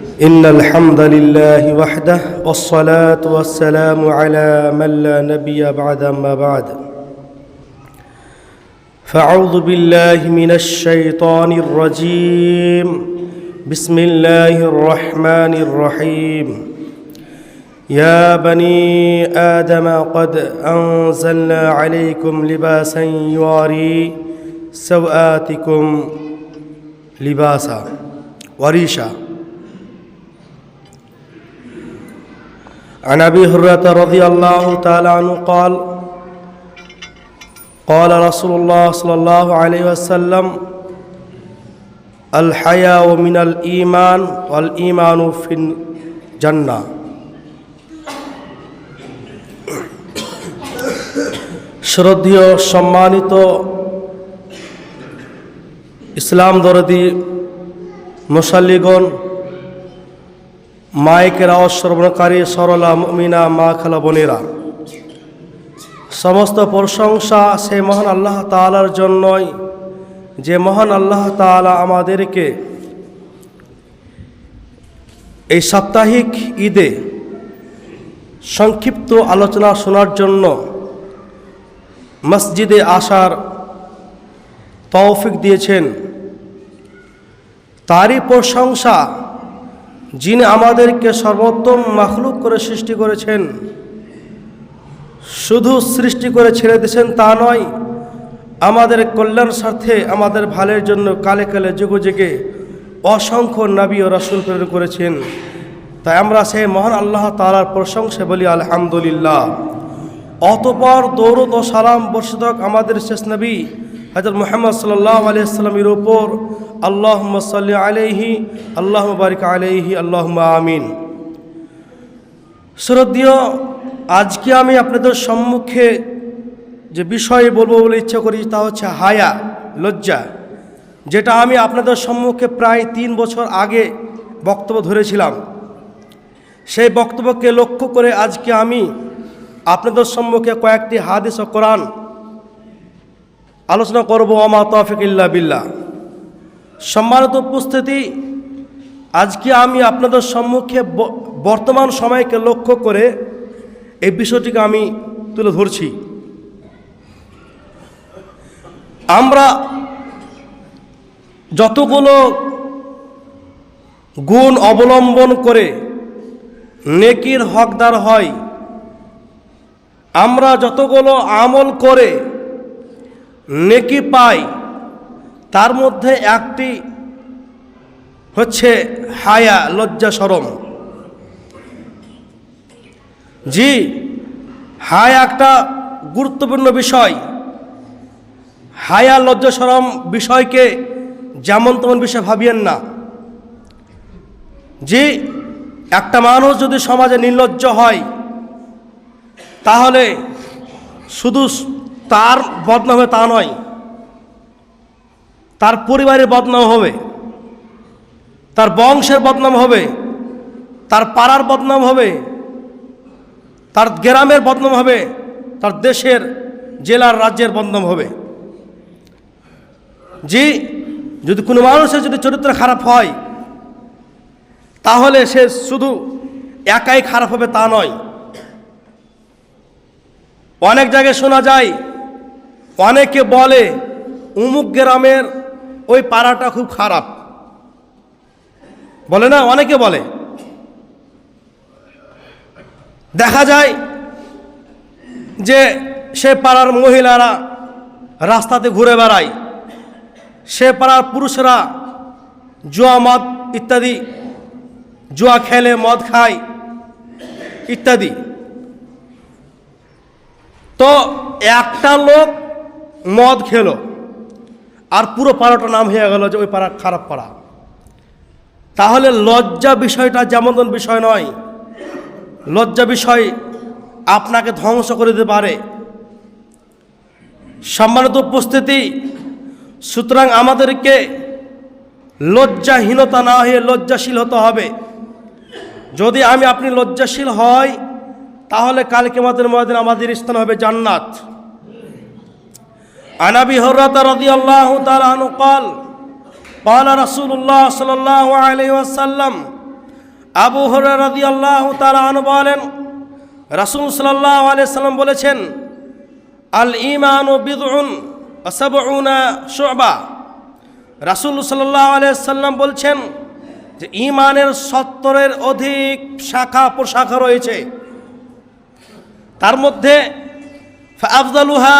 إن الحمد لله وحده والصلاة والسلام على من لا نبي بعد ما بعد. فأعوذ بالله من الشيطان الرجيم. بسم الله الرحمن الرحيم. يا بني آدم قد أنزلنا عليكم لباسا يواري سوآتكم لباسا وريشا. عن ابي هريره رضي الله تعالى عنه قال قال رسول الله صلى الله عليه وسلم الحياء من الايمان والايمان في الجنه শ্রদ্ধীয় সম্মানিত ইসলাম দরদি মুসাল্লিগণ মাইকের আওয়াজ শ্রবণকারী সরলা মিনা মা, খালা, বোনেরা। সমস্ত প্রশংসা সে মহান আল্লাহ তালার জন্যই। যে মহান আল্লাহ তালা আমাদেরকে এই সাপ্তাহিক ঈদে সংক্ষিপ্ত আলোচনা শোনার জন্য মসজিদে আসার তৌফিক দিয়েছেন। তারই প্রশংসা যিনি আমাদেরকে সর্বোত্তম মাখলুক করে সৃষ্টি করেছেন, শুধু সৃষ্টি করে ছেড়ে দিয়েছেন তা নয়, আমাদের কল্যাণ স্বার্থে আমাদের ভালের জন্য কালে কালে যুগে যুগে অসংখ্য নবী ও রাসুল প্রেরণ করেছেন। তাই আমরা সেই মহান আল্লাহ তালার প্রশংসা বলি, আলহামদুলিল্লাহ। অতপর দৌরদ ও সালাম বর্ষিত আমাদের শেষ নবী হজরত মোহাম্মদ সাল্লাহ আলিয়াল্লামের ওপর আল্লাহ সাল্লি আলহি আল্লাহ বারিক আলহি আল্লাহ আমিন। শ্রদ্ধীয়, আজকে আমি আপনাদের সম্মুখে যে বিষয়ে বলব বলে ইচ্ছা করি তা হচ্ছে হায়া, লজ্জা। যেটা আমি আপনাদের সম্মুখে প্রায় তিন বছর আগে বক্তব্য ধরেছিলাম। সেই বক্তব্যকে লক্ষ্য করে আজকে আমি আপনাদের সম্মুখে কয়েকটি হাদিস ও কোরআন আলোচনা করব আমা তফিক বিল্লাহ। সম্মানিত উপস্থিতি, আজকে আমি আপনাদের সম্মুখে বর্তমান সময়কে লক্ষ্য করে এই বিষয়টিকে আমি তুলে ধরছি। আমরা যতগুলো গুণ অবলম্বন করে নেকির হকদার হয়, আমরা যতগুলো আমল করে নেকি পাই, তার মধ্যে একটি হচ্ছে হায়া, লজ্জা সরম জি, হায়া একটা গুরুত্বপূর্ণ বিষয়। হায়া, লজ্জা সরম বিষয়কে যেমন তেমন বিষয় ভাবিয়েন না। যে একটা মানুষ যদি সমাজে নির্লজ্জ হয়, তাহলে শুধু তার বদনাম হবে তা নয়। তার পরিবারের বদনাম হবে। তার বংশের বদনাম হবে। তার পাড়ার বদনাম হবে। তার গ্রামের বদনাম হবে। তার দেশের, জেলার, রাজ্যের বদনাম হবে। যে যদি কোনো মানুষের যদি চরিত্র খারাপ হয়, তাহলে সে শুধু একাই খারাপ হবে তা নয়। অনেক জায়গায় শোনা যায় অনেকে বলে উমুক গ্রামের ওই পাড়াটা খুব খারাপ। বলে না? অনেকে বলে। দেখা যায় যে সে পাড়ার মহিলারা রাস্তাতে ঘুরে বেড়ায়। সে পাড়ার পুরুষরা জুয়া মদ ইত্যাদি, জুয়া খেলে মদ খায় ইত্যাদি। তো একটা লোক মদ খেলো। আর পুরো পাড়াটা নাম হয়ে গেল যে ওই পাড়া খারাপ পাড়া। তাহলে লজ্জা বিষয়টা যেমন বিষয় নয়। লজ্জা বিষয় আপনাকে ধ্বংস করে দিতে পারে। সম্মানিত উপস্থিতি, সুতরাং আমাদেরকে লজ্জাহীনতা না হয়ে লজ্জাশীল হতে হবে। যদি আমি আপনি লজ্জাশীল হয়, তাহলে কালকে আমাদের ময়দিন আমাদের স্থান হবে জান্নাত। عن ابي هريره رضي الله تعالى عنه قال قال رسول الله صلى الله عليه وسلم আবু হরাদি আল্লাহ তালা আনু বলেন রাসুল সাল্লাহ আলিয়াল্লাম বলেছেন আল ইমান ও বিদুন সাবউনা শোবা রাসুল সাল্লাহ আলিয়াল্লাম বলছেন যে ইমানের সত্তরের অধিক শাখা প্রশাখা রয়েছে তার মধ্যে আফজালুহা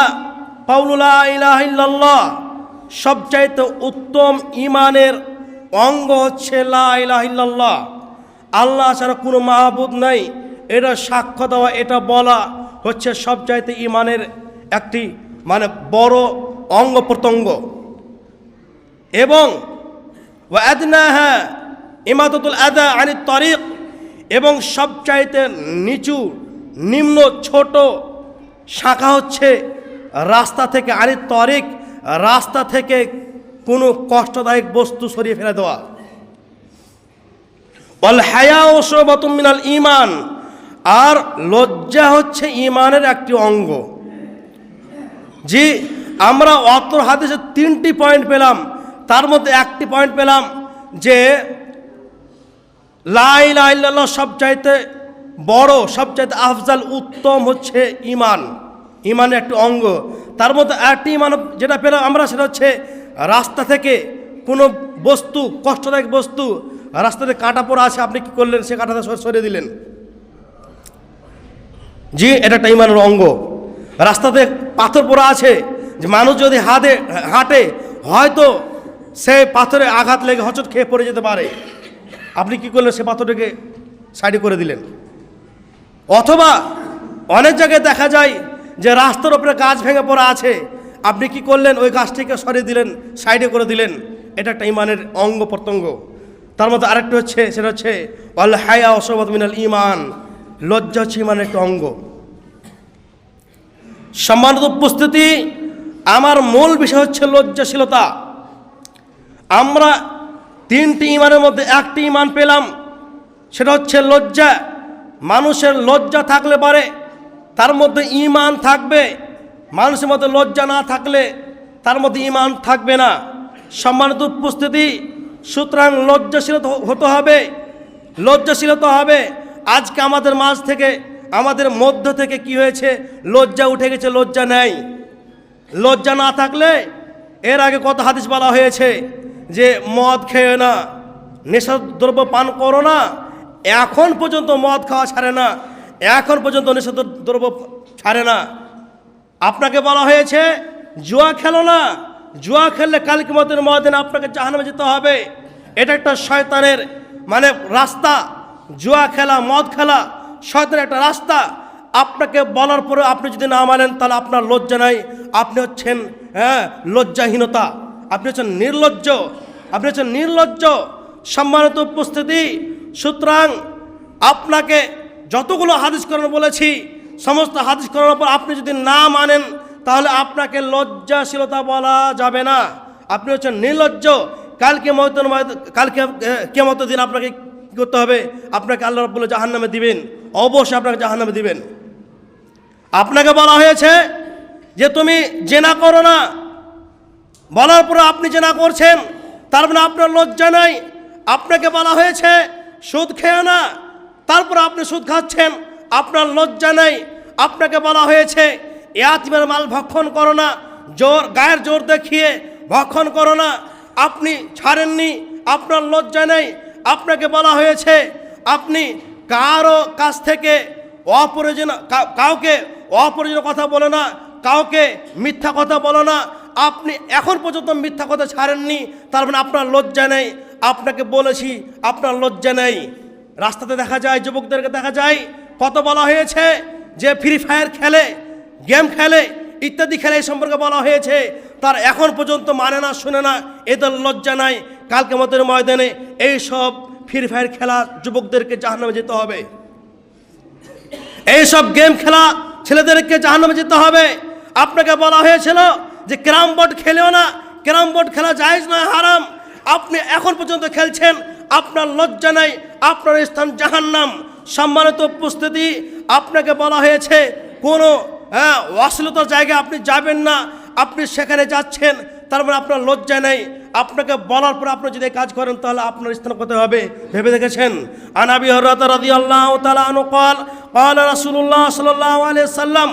ইলাহিল্লাহ সবচাইতে উত্তম ইমানের অঙ্গ হচ্ছে লা ইলাহিল্লাহ আল্লাহ ছাড়া কোনো মাহবুদ নাই। এটা সাক্ষ্য দেওয়া, এটা বলা হচ্ছে সবচাইতে ইমানের একটি মানে বড় অঙ্গ প্রত্যঙ্গ। এবং ওয়াদনাহা ইমাদতুল আদা আনি তরিক। এবং সবচাইতে নিচু, নিম্ন, ছোট শাখা হচ্ছে রাস্তা থেকে আনি তরিক, রাস্তা থেকে কোনো কষ্টদায়ক বস্তু সরিয়ে ফেলে দেওয়া। অল হায়া মিনাল ইমান আর লজ্জা হচ্ছে ইমানের একটি অঙ্গ। জি, আমরা অত হাদিসে তিনটি পয়েন্ট পেলাম। তার মধ্যে একটি পয়েন্ট পেলাম যে লাই লাইল্লাহ সবচাইতে বড়, সবচাইতে আফজাল, উত্তম হচ্ছে ইমান ইমানের একটি অঙ্গ। তার মধ্যে একটি ইমান যেটা পেলাম আমরা, সেটা হচ্ছে রাস্তা থেকে কোনো বস্তু, কষ্টদায়ক বস্তু রাস্তাতে কাটা পড়া আছে, আপনি কি করলেন? সে কাঁটাটা সর- সরিয়ে দিলেন। জি, এটা একটা ইমানের অঙ্গ। রাস্তাতে পাথর পড়া আছে, যে মানুষ যদি হাতে হাঁটে, হয়তো সে পাথরে আঘাত লেগে হচট খেয়ে পড়ে যেতে পারে। আপনি কি করলেন? সে পাথরটাকে সাইডে করে দিলেন। অথবা অনেক জায়গায় দেখা যায় যে রাস্তার উপরে গাছ ভেঙে পড়া আছে, আপনি কি করলেন? ওই গাছটিকে সরিয়ে দিলেন, সাইডে করে দিলেন। এটা একটা ইমানের অঙ্গ প্রত্যঙ্গ। তার মধ্যে আরেকটা হচ্ছে, সেটা হচ্ছে অল হায়া অসবত মিনাল ইমান লজ্জা হচ্ছে ইমানের একটা অঙ্গ। সম্মানিত উপস্থিতি, আমার মূল বিষয় হচ্ছে লজ্জাশীলতা। আমরা তিনটি ইমানের মধ্যে একটি ইমান পেলাম, সেটা হচ্ছে লজ্জা। মানুষের লজ্জা থাকলে পারে তার মধ্যে ইমান থাকবে। মানুষের মধ্যে লজ্জা না থাকলে তার মধ্যে ইমান থাকবে না। সম্মানিত উপস্থিতি, সুতরাং লজ্জাশীলতা হতে হবে লজ্জাশীলতা হবে। আজকে আমাদের মাঝ থেকে, আমাদের মধ্য থেকে কি হয়েছে? লজ্জা উঠে গেছে, লজ্জা নেই। লজ্জা না থাকলে এর আগে কত হাদিস বলা হয়েছে যে মদ খেয়ে না নেশা দ্রব্য পান করো না, এখন পর্যন্ত মদ খাওয়া ছাড়ে না। এখন পর্যন্ত নিষেধ দ্রব্য ছাড়ে না। আপনাকে বলা হয়েছে, জুয়া খেলো না। জুয়া খেললে কালকে মতের মদিন আপনাকে জাহানামে যেতে হবে। এটা একটা শয়তানের মানে রাস্তা। জুয়া খেলা, মদ খেলা শয়তানের একটা রাস্তা। আপনাকে বলার পরে আপনি যদি না মানেন, তাহলে আপনার লজ্জা নাই। আপনি হচ্ছেন হ্যাঁ লজ্জাহীনতা। আপনি হচ্ছেন নির্লজ্জ। আপনি হচ্ছেন নির্লজ্জ। সম্মানিত উপস্থিতি। সুতরাং আপনাকে যতগুলো হাদিস করানো বলেছি, সমস্ত হাদিস করানোর পর আপনি যদি না মানেন, তাহলে আপনাকে লজ্জাশীলতা বলা যাবে না। আপনি হচ্ছেন নির্লজ্জ। কালকে মতন কালকে কেমত দিন আপনাকে কী করতে হবে? আপনাকে আল্লাহ রব্বুল জাহান নামে দিবেন। অবশ্যই আপনাকে জাহান নামে দিবেন। আপনাকে বলা হয়েছে যে তুমি জেনা করো না। বলার পরে আপনি জেনা করছেন, তার মানে আপনার লজ্জা নাই। আপনাকে বলা হয়েছে, সুদ খেয়ে না। তারপর আপনি সুদ খাচ্ছেন, আপনার লজ্জা নেই। আপনাকে বলা হয়েছে এয়াতিমের মাল ভক্ষণ করো না, জোর, গায়ের জোর দেখিয়ে ভক্ষণ করো না। আপনি ছাড়েননি, আপনার লজ্জা নেই। আপনাকে বলা হয়েছে, আপনি কারও কাছ থেকে অপ্রয়োজন কাউকে অপ্রয়োজনীয় কথা বলে না, কাউকে মিথ্যা কথা বলো না। আপনি এখন পর্যন্ত মিথ্যা কথা ছাড়েননি, তার মানে আপনার লজ্জা নেই। আপনাকে বলেছি, আপনার লজ্জা নেই। রাস্তাতে দেখা যায়, যুবকদেরকে দেখা যায়, কত বলা হয়েছে যে ফ্রি ফায়ার খেলে গেম খেলে, ইত্যাদি খেলে এই সম্পর্কে বলা হয়েছে। তার এখন পর্যন্ত মানে না, শুনে না, এদের লজ্জা নাই। কালকে মতের ময়দানে এই সব ফ্রি ফায়ার খেলা যুবকদেরকে জাহান্নামে যেতে হবে। এইসব গেম খেলা ছেলেদেরকে জাহান্নামে যেতে হবে। আপনাকে বলা হয়েছিল যে ক্যারাম বোর্ড খেলেও না, ক্যারাম বোর্ড খেলা জায়েজ না হারাম। আপনি এখন পর্যন্ত খেলছেন আপনার লজ্জা নাই, আপনার স্থান জাহান্নাম। সম্মানিত উপস্থিতি, আপনাকে বলা হয়েছে, কোনো হ্যাঁ অশ্লীলতার জায়গায় আপনি যাবেন না, আপনি সেখানে যাচ্ছেন, তার মানে আপনার লজ্জা নেই। আপনাকে বলার পর আপনি যদি কাজ করেন, তাহলে আপনার স্থান কোথায় হবে? ভেবে দেখেছেন? আনাবি হরত রাদি আল্লাহ তালা আনু কল কল রাসুল্লাহ সাল্লাহ আলিয়া সাল্লাম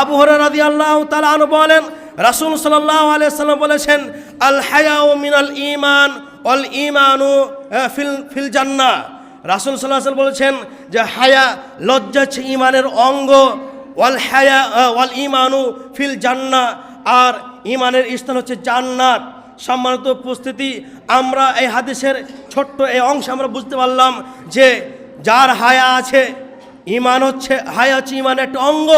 আবু হর রাদি আল্লাহ তালা আনু বলেন, রাসুল সাল্লাহ আলিয়া সাল্লাম বলেছেন, আল হায়াউ মিনাল ইমান অল ইমানু ফিল ফিল জান্না। রাসুল সাল্লাহ বলেছেন যে হায়া লজ্জা হচ্ছে ইমানের অঙ্গ, ওয়াল হায়া ওয়াল ইমানু ফিল জান্না। আর ইমানের স্থান হচ্ছে জান্নাত। সম্মানিত উপস্থিতি, আমরা এই হাদিসের ছোট্ট এই অংশ আমরা বুঝতে পারলাম যে যার হায়া আছে, ইমান হচ্ছে, হায়া হচ্ছে ইমানের একটা অঙ্গ,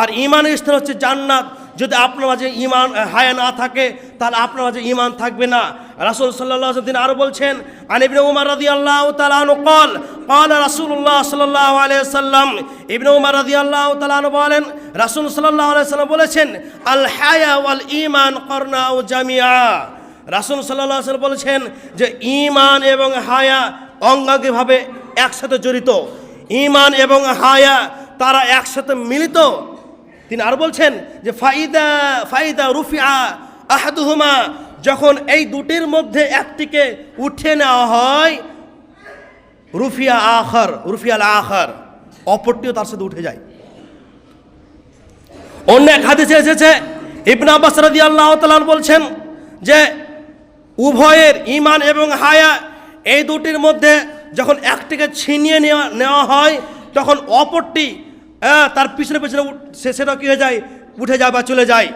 আর ইমানের স্থান হচ্ছে জান্নাত। যদি আপনার মাঝে ইমান আহ, হায়া না থাকে তাহলে আপনার মাঝে ইমান থাকবে না রাসুল সাল্লাহ তিনি আরও বলছেন আনিবিন উমার রাদি আল্লাহ তালানু কল قال رسول الله صلى الله عليه وسلم ইবনে উমার রাদিয়াল্লাহু তাআলা আনহু বলেন রাসূল সাল্লাল্লাহু আলাইহি সাল্লাম বলেছেন আল হায়া ওয়াল ঈমান করনাউ জামিয়া রাসূল সাল্লাল্লাহু আলাইহি সাল্লাম বলেছেন যে ঈমান এবং হায়া অঙ্গাঙ্গিভাবে একসাথে জড়িত ঈমান এবং হায়া তারা একসাথে মিলিত তিনি আর বলছেন যে, ফাইদা ফাইদা রুফিয়া আহাদুহুমা, যখন এই দুটির মধ্যে একটিকে উঠে নেওয়া হয়, রুফিয়া আখর, রুফিয়াল আখর, অপরটিও তার সাথে উঠে যায়। অন্য এক হাদিসে এসেছে, ইবনা আব্বাস রাদিয়াল্লাহু তাআলা বলছেন যে, উভয়ের ইমান এবং হায়া এই দুটির মধ্যে যখন একটিকে ছিনিয়ে নেওয়া নেওয়া হয়, তখন অপরটি হ্যাঁ, তার পিছনে পিছনে উঠ- সে- সেটা কী হয়ে যায়? উঠে যায় বা চলে যায়।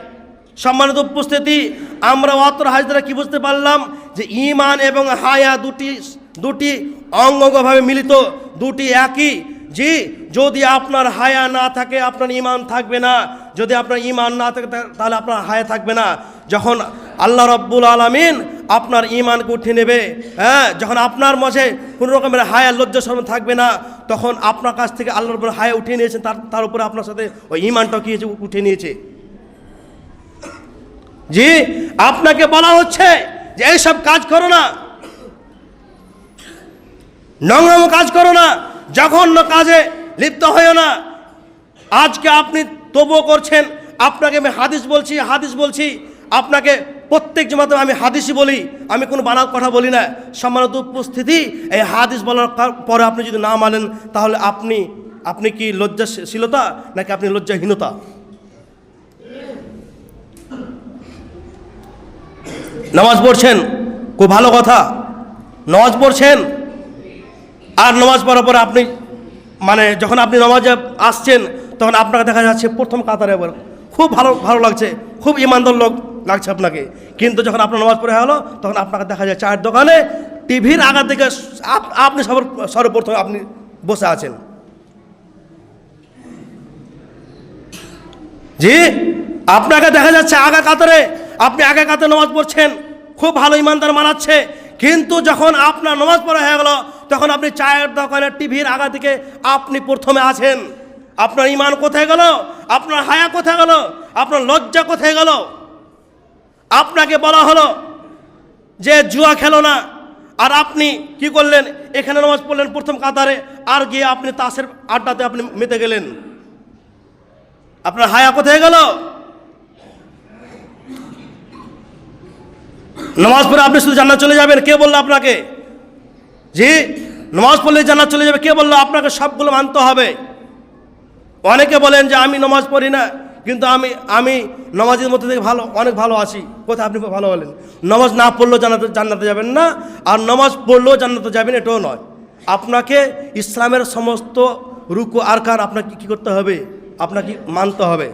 সম্মানিত উপস্থিতি আমরা অত্র হাজরা কি বুঝতে পারলাম? যে ইমান এবং হায়া দুটি দুটি অঙ্গভাবে মিলিত দুটি একই। জি যদি আপনার হায়া না থাকে আপনার ইমান থাকবে না। যদি আপনার ইমান না থাকে তাহলে আপনার হায়া থাকবে না। যখন আল্লাহ রব্বুল আলমিন আপনার ইমানকে উঠে নেবে হ্যাঁ যখন আপনার মাঝে কোনো রকমের হায়া লজ্জা শরম থাকবে না তখন আপনার কাছ থেকে আল্লাহ রব্বুল হায়া উঠিয়ে নিয়েছেন, তার তার উপরে আপনার সাথে ওই ইমানটা কি উঠে নিয়েছে। জি, আপনাকে বলা হচ্ছে যে এইসব কাজ করো না। নোংরাম কাজ করো না, জঘন্য কাজে লিপ্ত হয়েও না। আজকে আপনি তবুও করছেন, আপনাকে আমি হাদিস বলছি হাদিস বলছি, আপনাকে প্রত্যেক জমাতে আমি হাদিসই বলি, আমি কোনো বানাল কথা বলি না। সম্মানিত উপস্থিতি, এই হাদিস বলার পরে আপনি যদি না মানেন, তাহলে আপনি আপনি কি লজ্জাশীলতা নাকি আপনি লজ্জাহীনতা? নামাজ পড়ছেন, খুব ভালো কথা। নামাজ পড়ছেন, আর নামাজ পড়ার পরে আপনি মানে যখন আপনি নামাজে আসছেন, তখন আপনাকে দেখা যাচ্ছে প্রথম কাতারে খুব ভালো ভালো লাগছে, খুব ইমানদার লোক। লাগছে আপনাকে। কিন্তু যখন আপনার নামাজ পড়ে হলো, তখন আপনাকে দেখা যায় চায়ের দোকানে টিভির আগা থেকে আপ- আপনি সবার সর্বপ্রথম আপনি বসে আছেন। জি, আপনাকে দেখা যাচ্ছে আগা কাতারে আপনি আগে কাতারে নামাজ পড়ছেন। খুব ভালো ইমানদার মানাচ্ছে কিন্তু যখন আপনার নামাজ পড়া হয়ে গেল, তখন আপনি চায়ের দোকানে টিভির আগা থেকে আপনি প্রথমে আছেন। আপনার ইমান কোথায় গেল? আপনার হায়া কোথায় গেল? আপনার লজ্জা কোথায় গেল? আপনাকে বলা হলো যে জুয়া খেলো না। আর আপনি কি করলেন? এখানে নামাজ পড়লেন প্রথম কাতারে, আর গিয়ে আপনি তাসের আড্ডাতে আপনি মেতে গেলেন। আপনার হায়া কোথায় গেল? নামাজ পড়ে আপনি শুধু জান্নাত চলে যাবেন, কে বলল আপনাকে? জি, নামাজ পড়লে জান্নাত চলে যাবে, কে বলল? আপনাকে সবগুলো মানতে হবে। অনেকে বলেন যে আমি নামাজ পড়ি না। কিন্তু আমি আমি নামাজের মধ্যে থেকে ভালো, অনেক ভালো আছি। কোথায় আপনি ভালো বলেন? নামাজ না পড়লেও জানাতে জান্নাতে যাবেন না, আর নামাজ পড়লেও জান্নাতে যাবেন এটাও নয়। আপনাকে ইসলামের সমস্ত রুকু আরকান আপনাকে কী করতে হবে? আপনাকে মানতে হবে।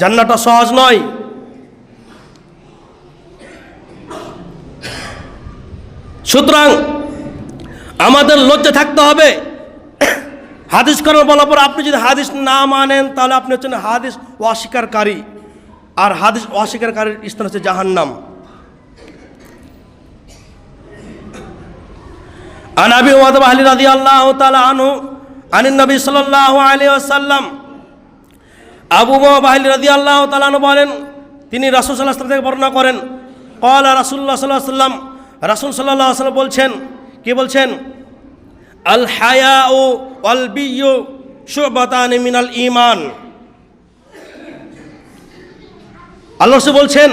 জান্নাটা সহজ নয়। সুতরাং আমাদের লজ্জা থাকতে হবে। হাদিস করার বলার পর আপনি যদি হাদিস না মানেন তাহলে আপনি হচ্ছেন হাদিস অস্বীকারী আর হাদিস অস্বীকারীর স্থান হচ্ছে জাহান্নাম عن ابي وهب اهل رضي الله تعالى عنه عن النبي صلى الله عليه وسلم আবু বাহিল রাজি আল্লাহ তালানু বলেন তিনি রাসুল সাল্লাহ সাল্লাম থেকে বর্ণনা করেন কলা রাসুল্লাহ সাল্লাহ সাল্লাম রাসুল সাল্লাহ সাল্লাম বলছেন কি বলছেন আল হায়া ও অল বিয়ু মিনাল ইমান আল্লাহ বলছেন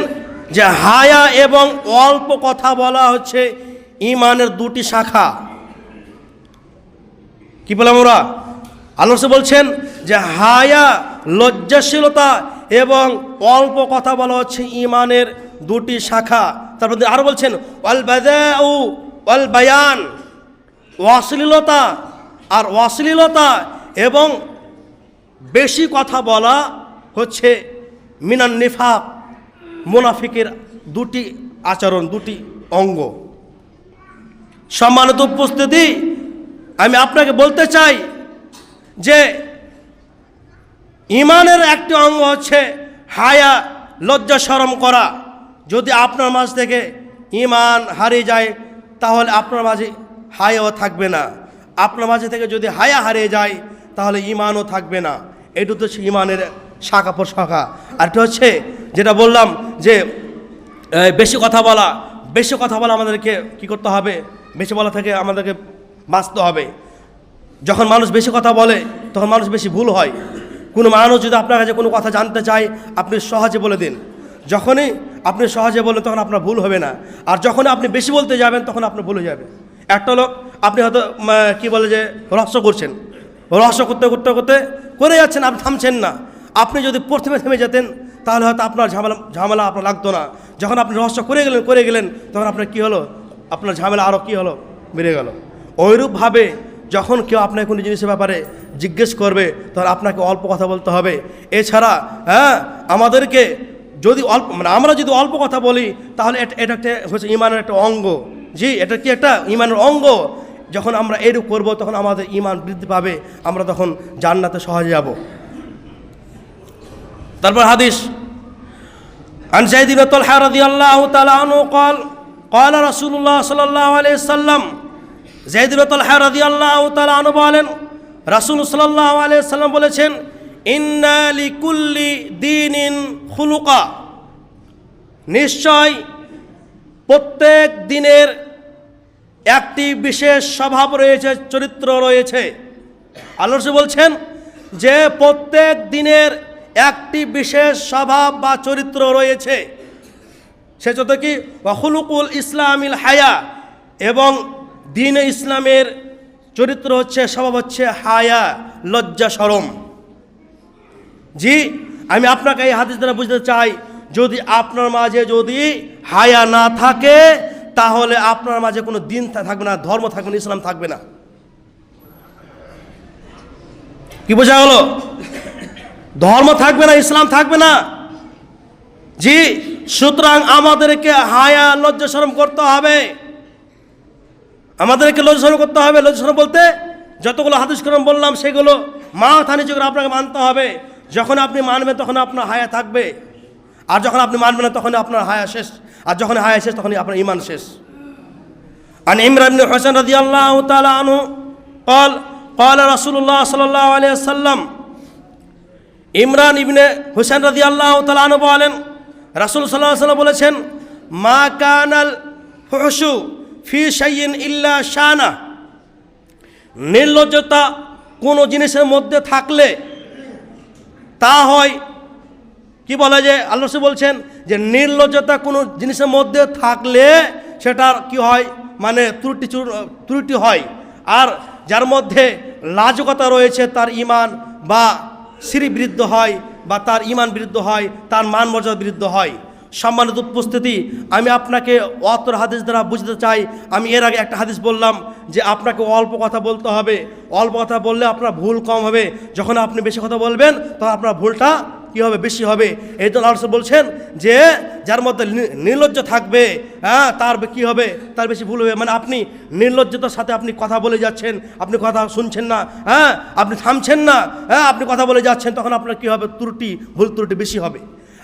যে হায়া এবং অল্প কথা বলা হচ্ছে ইমানের দুটি শাখা। কি বললাম ওরা আল্লাহ বলছেন যে হায়া, লজ্জাশীলতা এবং অল্প কথা বলা হচ্ছে ইমানের দুটি শাখা। তারপর আরও বলছেন ওয়াল বাদাউ অল বায়ান অশ্লীলতা আর অশ্লীলতা এবং বেশি কথা বলা হচ্ছে মিনান নিফাক, মুনাফিকের দুটি আচরণ, দুটি অঙ্গ। সম্মানিত উপস্থিতি, আমি আপনাকে বলতে চাই যে ইমানের একটি অঙ্গ হচ্ছে হায়া, লজ্জা, শরম করা। যদি আপনার মাঝ থেকে ইমান হারিয়ে যায়, তাহলে আপনার মাঝে হায়াও থাকবে না। আপনার মাঝে থেকে যদি হায়া হারিয়ে যায়, তাহলে ইমানও থাকবে না। এটু তো ইমানের শাখা পর শাখা আর এটা হচ্ছে যেটা বললাম যে বেশি কথা বলা। বেশি কথা বলা আমাদেরকে কি করতে হবে? বেশি বলা থেকে আমাদেরকে বাঁচতে হবে। যখন মানুষ বেশি কথা বলে, তখন মানুষ বেশি ভুল হয়। কোনো মানুষ যদি আপনার কাছে কোনো কথা জানতে চায়, আপনি সহজে বলে দিন। যখনই আপনি সহজে বলেন তখন আপনার ভুল হবে না। আর যখন আপনি বেশি বলতে যাবেন, তখন আপনার ভুল হয়ে যাবে। একটা লোক আপনি হয়তো কি বলে যে, রহস্য করছেন। রহস্য করতে করতে করতে করে যাচ্ছেন, আপনি থামছেন না। আপনি যদি প্রথমে থেমে যেতেন, তাহলে হয়তো আপনার ঝামেলা ঝামেলা আপনার লাগতো না। যখন আপনি রহস্য করে গেলেন করে গেলেন, তখন আপনার কি হলো? আপনার ঝামেলা আরও কি হলো? বেড়ে গেল। ওইরূপভাবে যখন কেউ আপনাকে কোনো জিনিসের ব্যাপারে জিজ্ঞেস করবে, তখন আপনাকে অল্প কথা বলতে হবে। এছাড়া হ্যাঁ আমাদেরকে যদি অল্প মানে আমরা যদি অল্প কথা বলি, তাহলে এটা একটা হচ্ছে ইমানের একটা অঙ্গ। জি এটা কি একটা ইমানের অঙ্গ যখন আমরা এরূপ করব তখন আমাদের ইমান বৃদ্ধি পাবে আমরা তখন জান্নাতে সহজে যাব তারপর হাদিস عن زيد بن طلحة رضي الله تعالى عنه قال قال رسول الله صلى الله عليه وسلم زيد بن طلحة رضي الله تعالى عنه বলেন রাসূল সাল্লাল্লাহু আলাইহি সাল্লাম বলেছেন ইন্না লিকুল্লি দীনিন খুলুকা নিশ্চয় প্রত্যেক দিনের একটি বিশেষ স্বভাব রয়েছে, চরিত্র রয়েছে। আল্লাহ বলছেন যে প্রত্যেক দিনের একটি বিশেষ স্বভাব বা চরিত্র রয়েছে। সে যত কি ওয়াহুলুকুল ইসলামিল হায়া এবং দিন ইসলামের চরিত্র হচ্ছে স্বভাব হচ্ছে হায়া, লজ্জা, সরম। জি, আমি আপনাকে এই হাদিস দ্বারা বুঝতে চাই, যদি আপনার মাঝে যদি হায়া না থাকে তাহলে আপনার মাঝে কোনো দিন থাকবে না, ধর্ম থাকবে না, ইসলাম থাকবে না। কি বোঝা হলো ধর্ম থাকবে না, ইসলাম থাকবে না। জি, সুতরাং আমাদেরকে হায়া, লজ্জা করতে হবে। আমাদেরকে লজ্জা, শরম করতে হবে। লজ্জা বলতে যতগুলো হাদিস করম বললাম, সেগুলো মা থানি করে আপনাকে মানতে হবে, যখন আপনি মানবেন তখন আপনার হায়া থাকবে। আর যখন আপনি মানবেন না, তখন আপনার হায়া শেষ। আর যখন হায়া শেষ তখনই আপনার ইমান শেষ عن عمران بن حسين رضي الله تعالى عنه قال قال رسول الله صلى الله عليه وسلم ইমরান ইবনে হুসেন রাজি আল্লাহ তালু বলেন রাসুল সাল্লাহ সাল্লাম বলেছেন মা কানাল হুসু ফি সাইন ইল্লা শানা নির্লজ্জতা কোনো জিনিসের মধ্যে থাকলে তা হয় কি বলে যে, আল্লাহ বলছেন যে, নির্লজ্জতা কোনো জিনিসের মধ্যে থাকলে সেটার কি হয়? মানে ত্রুটি ত্রুটি হয়। আর যার মধ্যে লাজকতা রয়েছে, তার ইমান বা শ্রী বৃদ্ধ হয় বা তার ইমান বৃদ্ধ হয়, তার মান মর্যাদা বৃদ্ধ হয়। সম্মানিত উপস্থিতি, আমি আপনাকে অতর হাদিস দ্বারা বুঝতে চাই। আমি এর আগে একটা হাদিস বললাম যে, আপনাকে অল্প কথা বলতে হবে। অল্প কথা বললে আপনার ভুল কম হবে। যখন আপনি বেশি কথা বলবেন, তখন আপনার ভুলটা কি হবে? বেশি হবে। এই জন্য আলসে বলছেন যে, যার মধ্যে নির্লজ্জ থাকবে হ্যাঁ তার কি হবে? তার বেশি ভুল হবে। মানে আপনি নির্লজ্জতার সাথে আপনি কথা বলে যাচ্ছেন, আপনি কথা শুনছেন না হ্যাঁ আপনি থামছেন না হ্যাঁ আপনি কথা বলে যাচ্ছেন, তখন আপনার কি হবে? ত্রুটি, ভুল ত্রুটি বেশি হবে।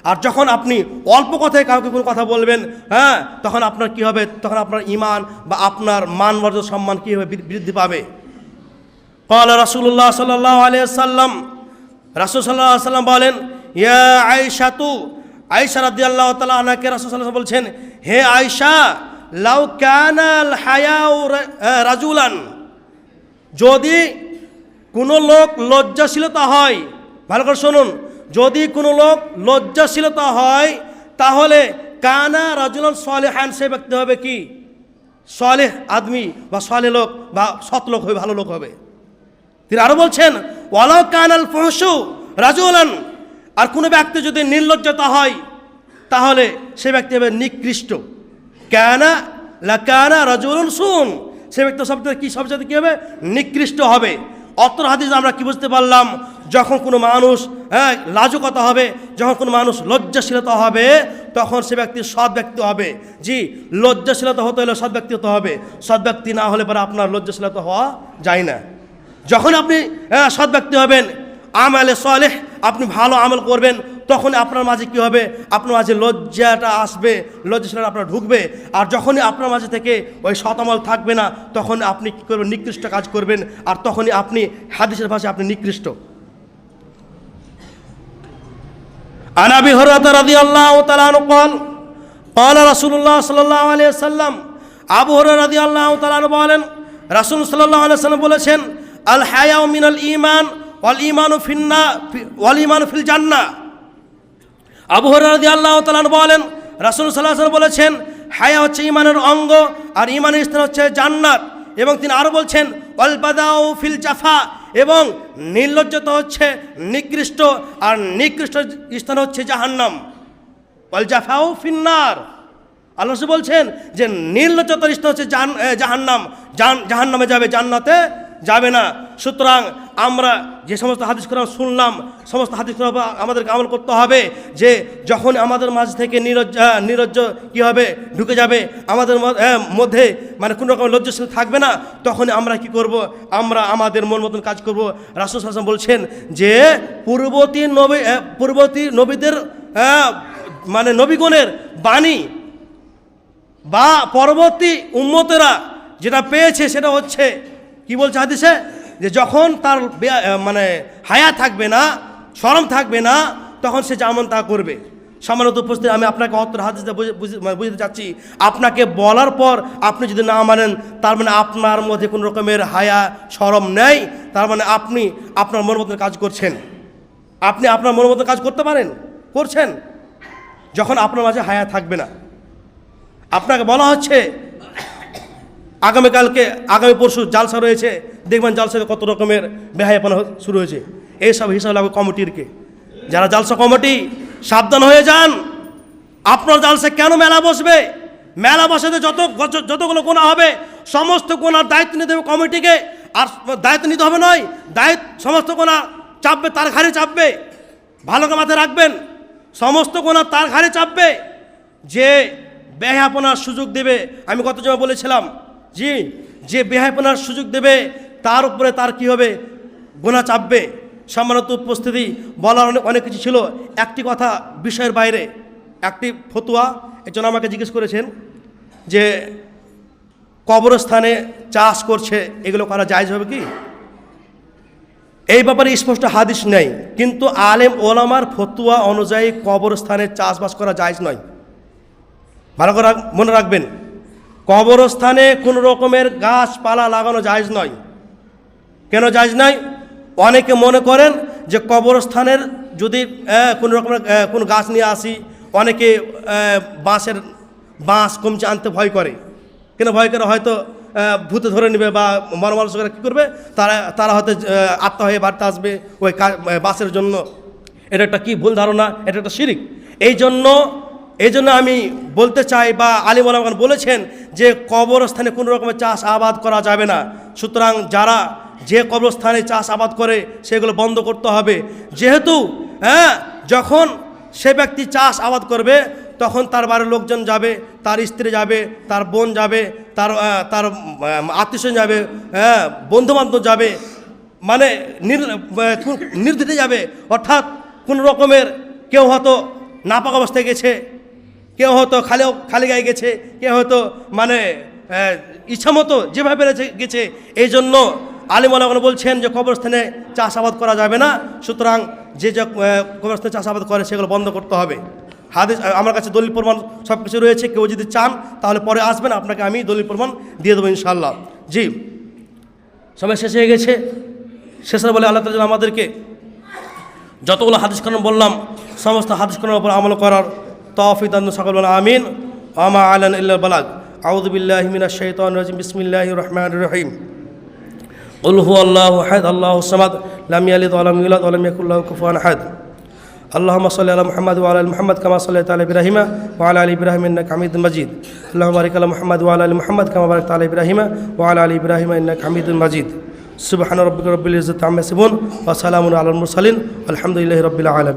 আর যখন আপনি অল্প কথায় কাউকে কোনো কথা বলবেন হ্যাঁ তখন আপনার কি হবে? তখন আপনার ইমান বা আপনার মান মর্যাদা সম্মান কী হবে? বৃদ্ধি পাবে। কল রাসুল্লাহ সাল্লাম রাসুল সাল্লাহ সাল্লাম বলেন ইয়া আয়েশাতু, আয়েশা রাদিয়াল্লাহু তাআলা আনহাকে রাসূল সাল্লাল্লাহু আলাইহি বলছেন, হে আয়েশা, লাউ কানাল হায়াউ রাজুলান, যদি কোনো লোক লজ্জাশীলতা হয়, ভালো করে শুনুন, যদি কোনো লোক লজ্জাশীলতা হয়, তাহলে কানা রাজুলন সালেহান, সে ব্যক্তি হবে কি? সালেহ আদমি বা সালে লোক বা সৎ লোক হবে, ভালো লোক হবে। তিনি আরও বলছেন ওয়ালাও কানাল ফহসু রাজুলান আর কোনো ব্যক্তি যদি নির্লজ্জতা হয় তাহলে সে ব্যক্তি হবে নিকৃষ্ট। কেনা লাকানা রাজুলুন সুন। সে ব্যক্তি সবচেয়ে কি সবচেয়ে কী হবে? নিকৃষ্ট হবে। অত্র হাদিস আমরা কি বুঝতে পারলাম? যখন কোনো মানুষ হ্যাঁ লাজুকতা হবে যখন কোনো মানুষ লজ্জাশীলতা হবে তখন সে ব্যক্তি সৎ ব্যক্তি হবে। জি লজ্জাশীলতা হতে হলে সৎ ব্যক্তি হতে হবে। সৎ ব্যক্তি না হলে পরে আপনার লজ্জাশীলতা হওয়া যায় না। যখন আপনি আহ, সৎ ব্যক্তি হবেন আমলে সলেহ আপনি ভালো আমল করবেন তখন আপনার মাঝে কি হবে আপনার মাঝে লজ্জাটা আসবে লজ্জাশীলতা আপনার ঢুকবে আর যখনই আপনার মাঝে থেকে ওই সৎ আমল থাকবে না তখন আপনি কী করবেন নিকৃষ্ট কাজ করবেন আর তখনই আপনি হাদিসের ভাষায় আপনি নিকৃষ্ট عن ابي هريره رضي الله تعالى عنه قال قال رسول الله صلى الله عليه وسلم আবু হরাইরা রাদিয়াল্লাহু তাআলা আনহু বলেন রাসূল সাল্লাল্লাহু আলাইহি সাল্লাম বলেছেন আল হায়াউ মিনাল ঈমান ওয়াল ঈমানু ফিন্না ওয়াল ঈমানু ফিল জান্নাহ আবু হরাইরা রাদিয়াল্লাহু তাআলা আনহু বলেন, রাসূল সাল্লাম বলেছেন, হায়া হচ্ছে ঈমানের অঙ্গ আর ঈমানের স্থান হচ্ছে জান্নাত। এবং তিনি আরও বলছেন বাদাউ ফিল জাফা। এবং নির্লজ্জতা হচ্ছে নিকৃষ্ট আর নিকৃষ্ট স্থান হচ্ছে জাহান্নাম। ওয়াল জাফাউ ফিন্নার। আল্লাহ বলছেন যে নির্লজ্জতার স্থান হচ্ছে জাহান জাহান্নাম। জাহান্নামে যাবে, জান্নাতে যাবে না। সুতরাং আমরা যে সমস্ত হাদিস কোরআন শুনলাম সমস্ত হাদিস কোরআন আমাদেরকে আমল করতে হবে যে যখন আমাদের মাঝ থেকে নিরজ্জ নিরজ্জ কী হবে ঢুকে যাবে আমাদের মধ্যে মানে কোনো রকম লজ্জাশীল থাকবে না তখন আমরা কি করব? আমরা আমাদের মন মতন কাজ করব। রাসুল হাসান বলছেন যে পূর্ববর্তী নবী আহ, পূর্ববর্তী নবীদের মানে নবীগণের বাণী বা পরবর্তী উম্মতেরা যেটা পেয়েছে সেটা হচ্ছে কি বলছে হাদিসে? যে যখন তার মানে হায়া থাকবে না শরম থাকবে না, তখন সে যেমন তা করবে। সামান্য উপস্থিত, আমি আপনাকে অত্র হাদিসে বুঝে- বুঝে- মানে বুঝতে চাচ্ছি, আপনাকে বলার পর আপনি যদি না মানেন, তার মানে আপনার মধ্যে কোনো রকমের হায়া শরম নেই, তার মানে আপনি আপনার মন মতন কাজ করছেন। আপনি আপনার মন মতন কাজ করতে পারেন, করছেন। যখন আপনার মাঝে হায়া থাকবে না। আপনাকে বলা হচ্ছে আগামীকালকে, আগামী পরশু জালসা রয়েছে। দেখবেন জালসাতে কত রকমের বেহায়াপনা শুরু হয়েছে। এইসব হিসাব লাগবে কমিটিরকে। যারা জালসা কমিটি, সাবধান হয়ে যান। আপনার জালসা কেন মেলা বসবে? মেলা বসাতে যত যত- যতগুলো গোনা হবে, সমস্ত গোনার দায়িত্ব নিতে হবে কমিটিকে। আর দায়িত্ব নিতে হবে নয়, দায়িত্ব, সমস্ত গোনা চাপবে, তার ঘাড়ে চাপবে। ভালো মাথায় রাখবেন। সমস্ত গোনা তার ঘাড়ে চাপবে। যে বেহাপনার সুযোগ দেবে, আমি কত সময় বলেছিলাম জি, যে বেহাপনার সুযোগ দেবে, তার উপরে তার কি হবে? গোনা চাপবে। সম্মানত উপস্থিতি, বলার অনেক অনেক কিছু ছিল। একটি কথা বিষয়ের বাইরে, একটি ফতুয়া। একজন আমাকে জিজ্ঞেস করেছেন যে, কবরস্থানে চাষ করছে, এগুলো করা জায়জ হবে কি? এই ব্যাপারে স্পষ্ট হাদিস নেই। কিন্তু আলেম ওলামার ফতুয়া অনুযায়ী কবরস্থানে চাষবাস করা জায়জ নয়। ভালো করে মনে রাখবেন। কবরস্থানে কোনো রকমের গাছপালা লাগানো জায়জ নয়। কেন জায়জ নয়? অনেকে মনে করেন যে কবরস্থানের যদি কোনো রকমের কোনো গাছ নিয়ে আসি, অনেকে বাঁশের বাঁশ কমছে আনতে ভয় করে। কেন ভয় করে? হয়তো ভূতে ধরে নেবে বা মনমানসিকরা কী করবে? তারা তারা হয়তো আত্মা হয়ে বাড়তে আসবে ওই বাঁশের জন্য। এটা একটা কী ভুল ধারণা? এটা একটা শিরিক। এই জন্য এই জন্য আমি বলতে চাই বা আলিম আলমান বলেছেন যে কবরস্থানে কোনো রকমের চাষ আবাদ করা যাবে না। সুতরাং যারা যে কবরস্থানে চাষ আবাদ করে, সেগুলো বন্ধ করতে হবে। যেহেতু হ্যাঁ যখন সে ব্যক্তি চাষ আবাদ করবে, তখন তার বাড়ির লোকজন যাবে, তার স্ত্রী যাবে, তার বোন যাবে, তার তার আত্মীয় যাবে হ্যাঁ বন্ধুবান্ধব যাবে মানে নির্দিতে যাবে, অর্থাৎ কোনো রকমের কেউ হয়তো নাপাক অবস্থায় গেছে কেউ হয়তো খালি খালি গায়ে গেছে, কেউ হয়তো মানে ইচ্ছা মতো যেভাবে গেছে। এই জন্য আলিমালাগন বলছেন যে কবরস্থানে চাষাবাদ করা যাবে না। সুতরাং যে যে কবরস্থানে চাষাবাদ করে সেগুলো বন্ধ করতে হবে। হাদিস আমার কাছে দলিল প্রমাণ সব কিছু রয়েছে। কেউ যদি চান, তাহলে পরে আসবেন। আপনাকে আমি দলিল প্রমাণ দিয়ে দেবো ইনশাল্লাহ জি। সময় শেষ হয়ে গেছে। শেষে বলে আল্লাহ তালা আমাদেরকে যতগুলো হাদিস কারণ বললাম, সমস্ত হাদিস কারণের উপর আমল করার তৌফিক দান সকল বলেন আমিন আমা আলান ইল্লাল বালাগ আউযু বিল্লাহি মিনাশ শাইতানির রাজিম বিসমিল্লাহির রহমানির রহিম قل هو الله احد الله الصمد لم يلد ولم يولد ولم يكن له كفوا احد اللهم صل على محمد وعلى ال محمد كما صليت على ابراهيم وعلى ال ابراهيم انك حميد مجيد اللهم بارك على محمد وعلى ال محمد كما باركت على ابراهيم وعلى ال ابراهيم انك حميد مجيد سبحان ربك رب العزه عما يصفون وسلام على المرسلين والحمد لله رب العالمين